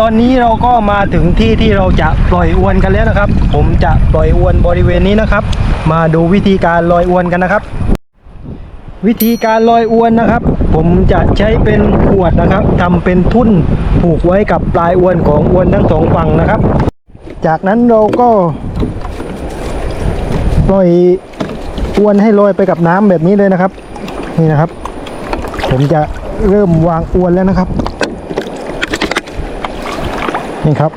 ตอนนี้เราก็มาถึงที่ที่เราจะปล่อยอวนกันแล้วนะครับ ผมจะปล่อยอวนบริเวณนี้นะครับ มาดูวิธีการลอยอวนกันนะครับ วิธีการลอยอวนนะครับ ผมจะใช้เป็นขวดนะครับทำเป็นทุ่นผูกไว้กับปลายอวนของอวนทั้งสองฝั่งนะครับ จากนั้นเราก็ปล่อยอวนให้ลอยไปกับน้ำแบบนี้เลยนะครับ นี่นะครับ ผมจะเริ่มวางอวนแล้วนะครับ นี่ครับ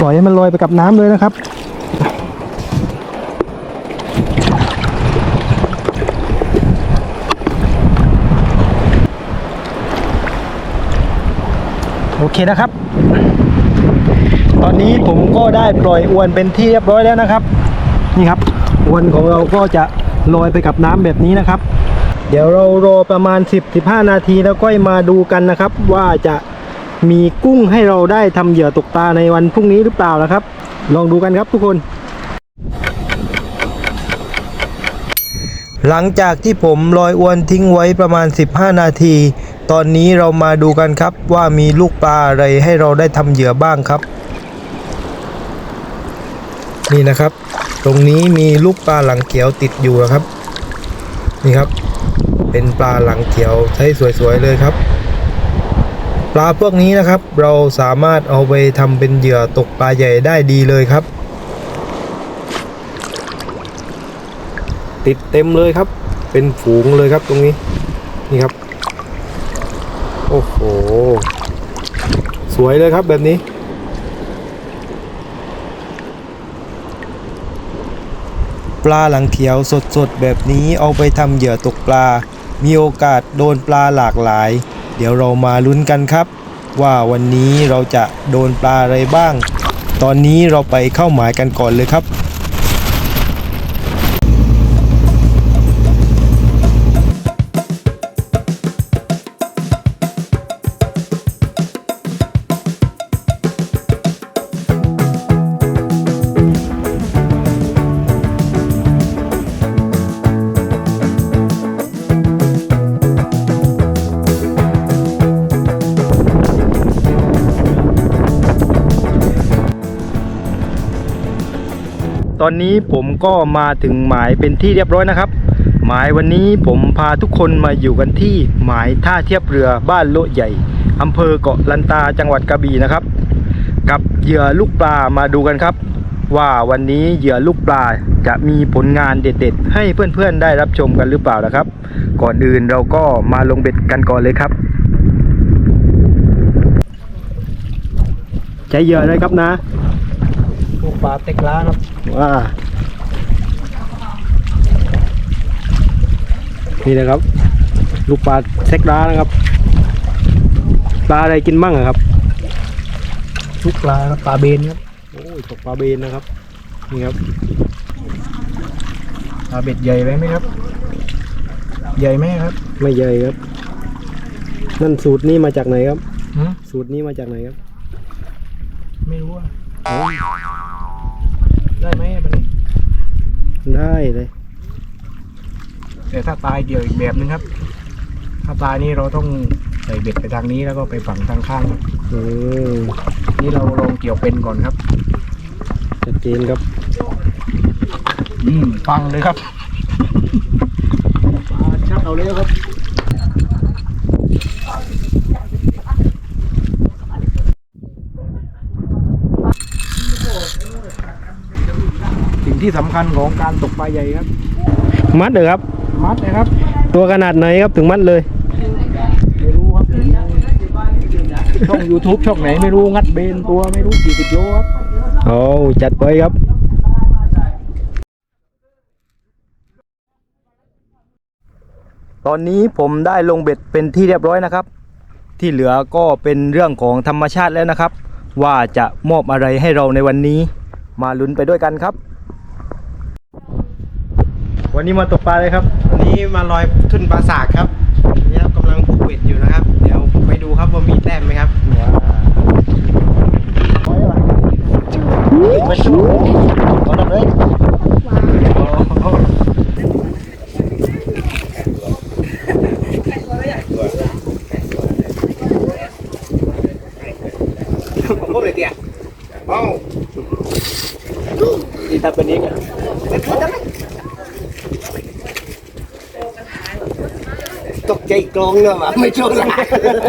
ปล่อยให้มันลอยไปกับน้ำเลยนะครับโอเคนะครับ ตอนนี้ผมก็ได้ปล่อยอวนเป็นที่เรียบร้อยแล้วนะครับ นี่ครับ วนของเราก็จะลอยไปกับน้ำแบบนี้นะครับ เดี๋ยวเรารอประมาณ 10-15 นาทีแล้วก็มาดูกันนะครับ ว่าจะมีกุ้งให้เราได้ทำเหยื่อตกปลาในวันพรุ่งนี้หรือเปล่านะครับ ลองดูกันครับทุกคน หลังจากที่ผมลอยอวนทิ้งไว้ประมาณ 15 นาที ตอนนี้เรามาดูกันครับว่ามีลูกปลาอะไรให้เราได้ทำเหยื่อบ้างครับ นี่นะครับ ตรงนี้มีลูกปลาหลังเขียวติดอยู่นะครับ นี่ครับ เป็นปลาหลังเขียวใช้สวยๆเลยครับ ปลาพวกนี้นะครับ เราสามารถเอาไปทำเป็นเหยื่อตกปลาใหญ่ได้ดีเลยครับ ติดเต็มเลยครับ เป็นฝูงเลยครับตรงนี้ นี่ครับ โอ้โห สวยเลยครับแบบนี้ ปลาหลังเขียวสดๆ แบบนี้เอาไปทำเหยื่อตกปลา มีโอกาสโดนปลาหลากหลาย เดี๋ยวเรามาลุ้นกันครับ ว่าวันนี้เราจะโดนปลาอะไรบ้าง ตอนนี้เราไปเข้าหมายกันก่อนเลยครับ ตอนนี้ผมก็มาถึงหมายเป็นที่เรียบร้อยนะครับ หมายวันนี้ผมพาทุกคนมาอยู่กันที่หมายท่าเทียบเรือบ้านโลใหญ่อำเภอเกาะลันตาจังหวัดกระบี่นะครับ กับเหยื่อลูกปลามาดูกันครับ ว่าวันนี้เหยื่อลูกปลาจะมีผลงานเด็ดๆ ให้เพื่อนๆได้รับชมกันหรือเปล่านะครับ ก่อนอื่นเราก็มาลงเบ็ดกันก่อนเลยครับใช้เหยื่อเลยครับนะ ปลาเต็กล้าครับว่านี่นะครับ ลูกปลาเซ็กร้านะครับ ปลาอะไรกินมั่งอะครับลูกปลาครับปลาเบนครับโอ้ยตกปลาเบนนะครับนี่ครับปลาเบ็ดใหญ่ไหมไหมครับ ใหญ่ไหมครับ ไม่ใหญ่ครับ นั่นสูตรนี้มาจากไหนครับหืมสูตรนี้มาจากไหนครับ ไม่รู้อะ ได้เลยแต่ถ้าตายเกี่ยวอีกแบบนึงครับ ถ้าตายนี่เราต้องใส่เบ็ดไปทางนี้แล้วก็ไปฝังทางข้างครับอืมนี่เราลองเกี่ยวเป็นก่อนครับชัดเจนครับ อืมฟังเลยครับปลาชัดเอาเลยครับ ที่สำคัญของการตกปลาใหญ่ครับ มัดเหรอครับ มัดนะครับตัวขนาดไหนครับถึงมัดเลย ไม่รู้ครับช่อง YouTube ช่องไหนไม่รู้งัดเบนตัวไม่รู้กี่สิบโลครับ โอ้จัดไปครับ ตอนนี้ผมได้ลงเบ็ดเป็นที่เรียบร้อยนะครับ ที่เหลือก็เป็นเรื่องของธรรมชาติแล้วนะครับ ว่าจะมอบอะไรให้เราในวันนี้ มาลุ้นไปด้วยกันครับ วันนี้มาตกปลาเลยครับ วันนี้มาลอยทุ่นปลาสากครับนี่ครับกำลังผูกเบ็ดอยู่นะครับ เดี๋ยวไปดูครับว่ามีแต้มไหมครับมาชูเอาดับเลยพวกเลยเตี้ยเอ้าดีทับเป็นนี้กัน ตกใจกลองเนอะไม่ชนละ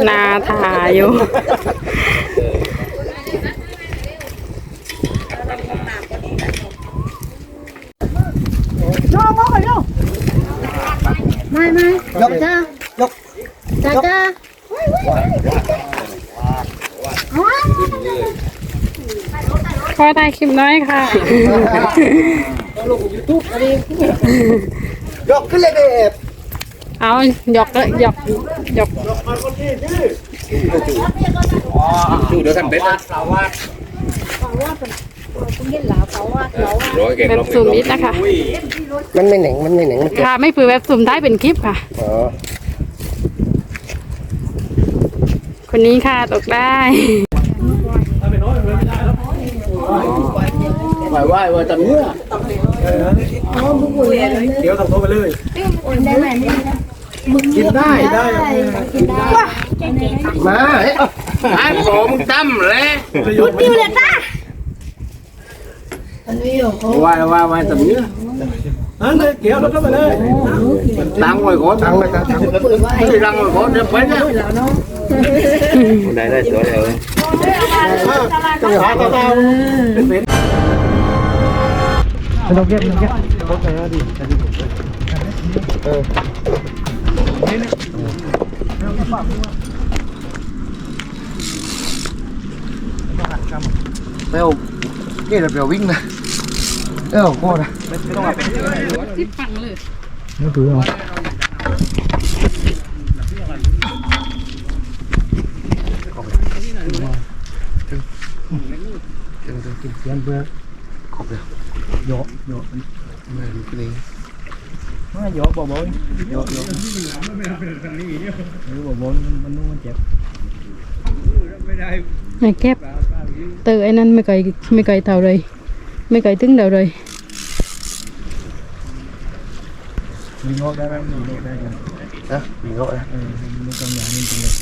นาทาอยู่ไม่ไม่ยกจ้ายกจ้าจ้าขอถ่ายคลิปน้อยค่ะยกขึ้นเลยเด็บ เอาหยอกเลยหยอกหยอกดูเดี๋ยวกันเบ็ดนะแบบซูมนิดนะคะ มันไม่เหน่งมันไม่เหน่งมันเจ็บค่ะ ไม่ฝือแบบซูมได้เป็นคลิปค่ะ อ๋อคนนี้ค่ะตกได้ไหวไหวไหวจำเนื้อเดี๋ยวทำตัวไปเลย กินได้ได้มาเฮ้ยไอ้ผมตั้มเลยว่าว่าว่าจำเนื้ออันเลยเดี๋ยวเราก็ไปเลยตังไว้ก่อนตังไว้ตังตังไม่ตังไว้ก่อนเดี๋ยวไปเนี่ยได้ได้สวยเลยต้องหาตาตาไม่ต้องเก็บไม่ต้องเก็บรถไปแล้วดิเออ เร็วนี่เราเร็ววิ่งนะเอ้าพ่อนะไม่ถือเอายันเบื่อขอบเลยโยโยไม่รู้เป็นยังไม่โยบ่บ่โยโยหรือบ่บ่มันนุ่มมันเจ็บไอ้แก็บเตอไอ้นั้นไม่ไกลไม่ไกลเท่าเลยไม่ไกลถึงเท่าเลยมีง อกได้ไหมมีงอกได้กันนะมีเงาะนะเออมันกำลังนี่จริงเลย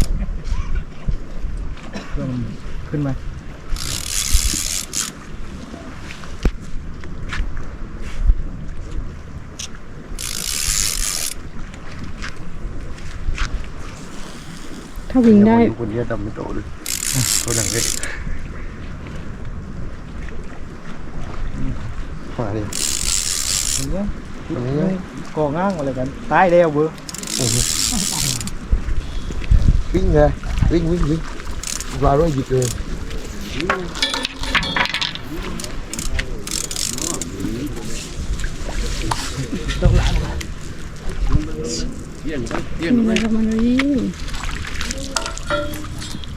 เครื่องมันขึ้นมา วิ่งได้อยู่คนเดียวทำไม่โตเลยเขาหนังเลยมาดิอย่างเงี้ยอันนี้ก่อง้างอะไรกัน ตายแล้วเบื่อวิ่งเลยวิ่งวิ่งวิ่งปลาร้อยหยิบเลยตาวันลึกตาวันเลย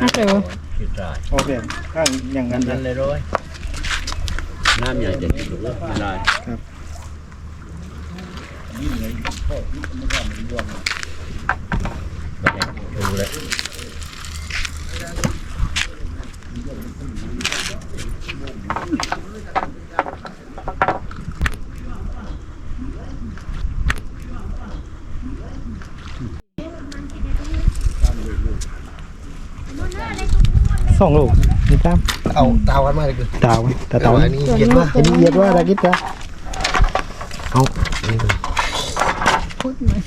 น่าเจอโอเคข้างอย่างนั้นเลยเลย rồi nam nhà dịch được rồi Đủ đấy. สองลูกนี่ตามเอาตาวันมาเลยคือตาวันตาตาวันนี้เย็ดว่าอันนี้เย็ดว่าตะกิดจ้าเอาพูดมา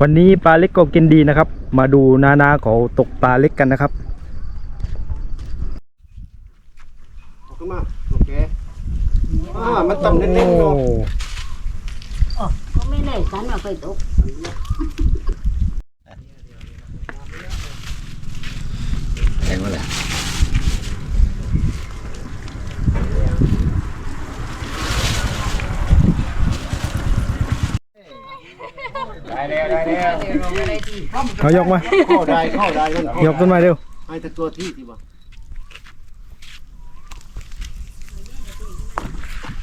วันนี้ปลาเล็กก็กินดีนะครับ มาดูนานาเขาตกปลาเล็กกันนะครับออกมาโอเคอ่ามันต่ำเน้นๆเนาะ ไม่ได้ฉันเอาไปตกแพงว่าแหละได้แล้วได้แล้วเอายกมาเข้าได้เข้าได้มันยกขึ้นมาเร็วให้แต่ตัวที่ที่บ่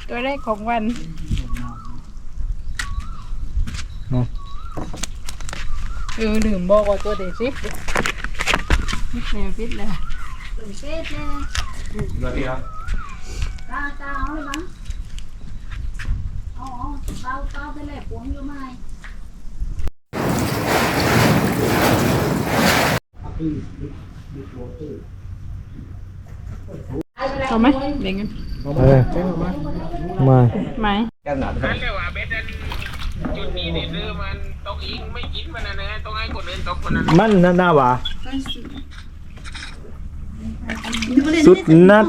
ตัวแรกของวัน เออลืมบอกว่าตัวเด็กสิฟิตเลยฟิตเลยเฟสเลยตาตาเอาเลยมั้งเอาเอาเปล่าเปล่าไปเลยปวงอยู่ไหมเอาไหมเบ่งกัน เออมา ไหม แก้หนาดนั่นเลยว่าเบ็ดนั้น จุดนี้เนี่ยคือมันตกอิงไม่กินมันนะนะต้องให้คนอื่นตกคนนั้นมันน่าหน้าหวาสุดนัด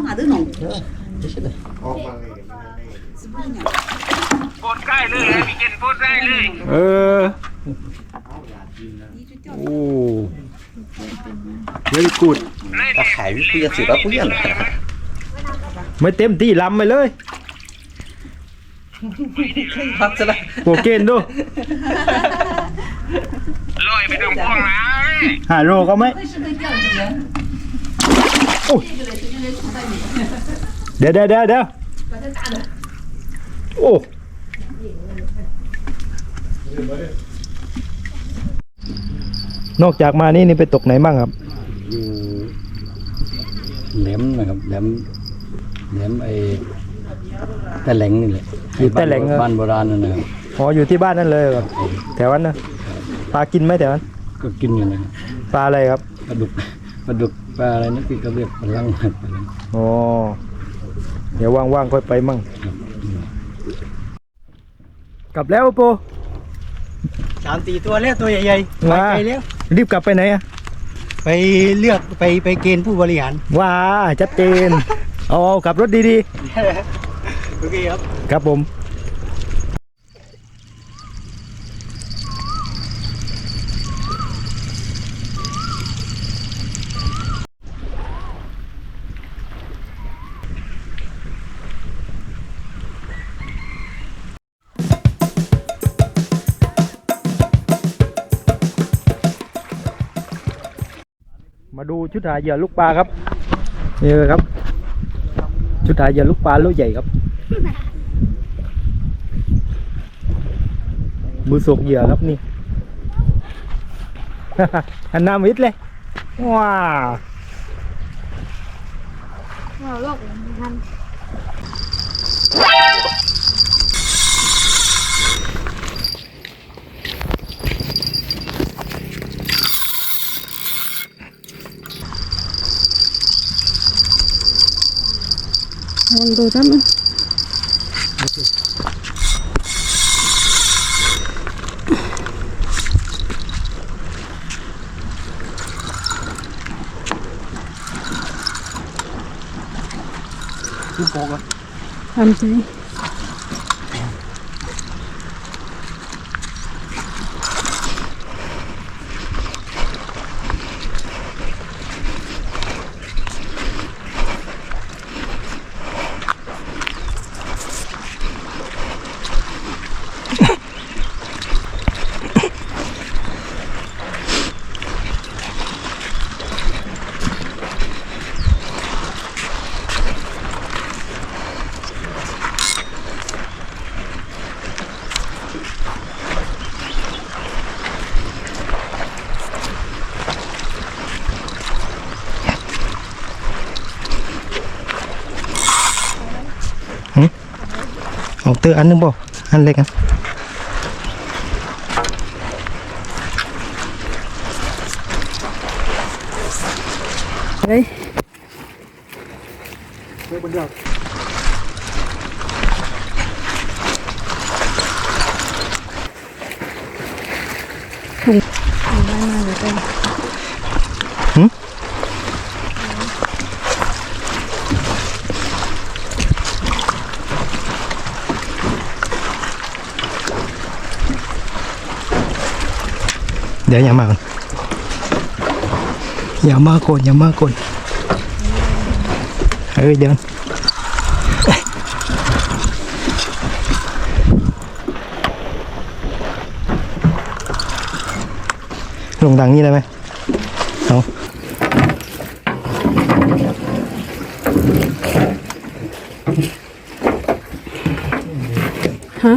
โพดใกล้เลยให้พี่เกณฑ์โพดได้เลยเออ โอ้เฮ้ยกูดถ้าขายวิทยาศิลป์ผู้เรียนไม่เต็มที่ลำไปเลย พักซะละโปเกนดูลอยไปตรงพวงนะหาโรก็ไหมโอ้ยเดี๋ยวเดี๋ยวเดี๋ยวเดี๋ยวโอ้นอกจากมานี่นี่ไปตกไหนบ้างครับอยู่แหลมนะครับแหลมแหลมไอ้ แต่แหลงนี่แหละอยู่แต่แหลงเหรอ บ้านโบราณนั่นนะครับอ๋ออยู่ที่บ้านนั่นเลยครับแถวนั้นนะปลากินไหมแถวนั้นก็กินอยู่นะครับปลาอะไรครับปลาดุกปลาดุกปลาอะไรนั่นที่เขาเรียกปลาลังปลาลัง อ๋อเดี๋ยวว่างๆค่อยไปมั่งครับกลับแล้วโป สามตีตัวแล้วตัวใหญ่ๆไปว้า ไกลแล้วรีบกลับไปไหนอะไปเลือกไปไปเกณฑ์ผู้บริหารว้าชัดเจนเอาเอาขับรถดี โอเคครับ ครับผมมาดูชุดหาเหยื่อลูกปลาครับนี่เลยครับ ชุดหาเหยื่อลูกปลาลูกใหญ่ครับ มือสกเหยื่อครับนี่อันนามิดเลย ว้าเอาโลกมันลองดูจ้ะมั้งลู กโป่ เอาเตอร์อันนึงบ่อันเล็กอันฮ้ยถุงถุงได้มาเลยเป็น เดี๋ยวอย่ามาก่อนอย่ามาก่อนอย่ามาก่อนเฮ้ยเดินลงทางนี้ได้ไหมเอาฮะ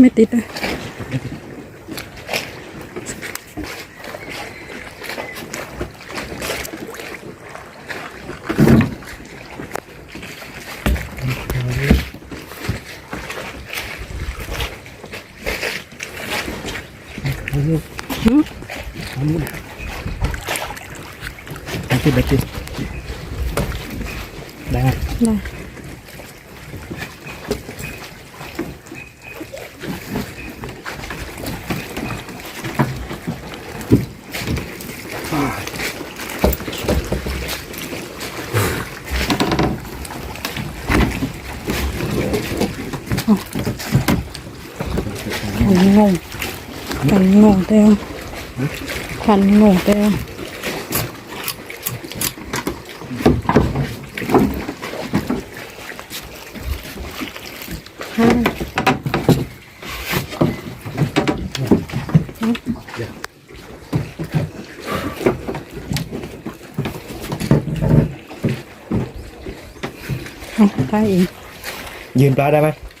ไม่ติดเลยขันงงขันงงเต็มขัน งงเต็มได้อีกยืนปลาได้ไหมโอเคได้เดี๋ยวอืม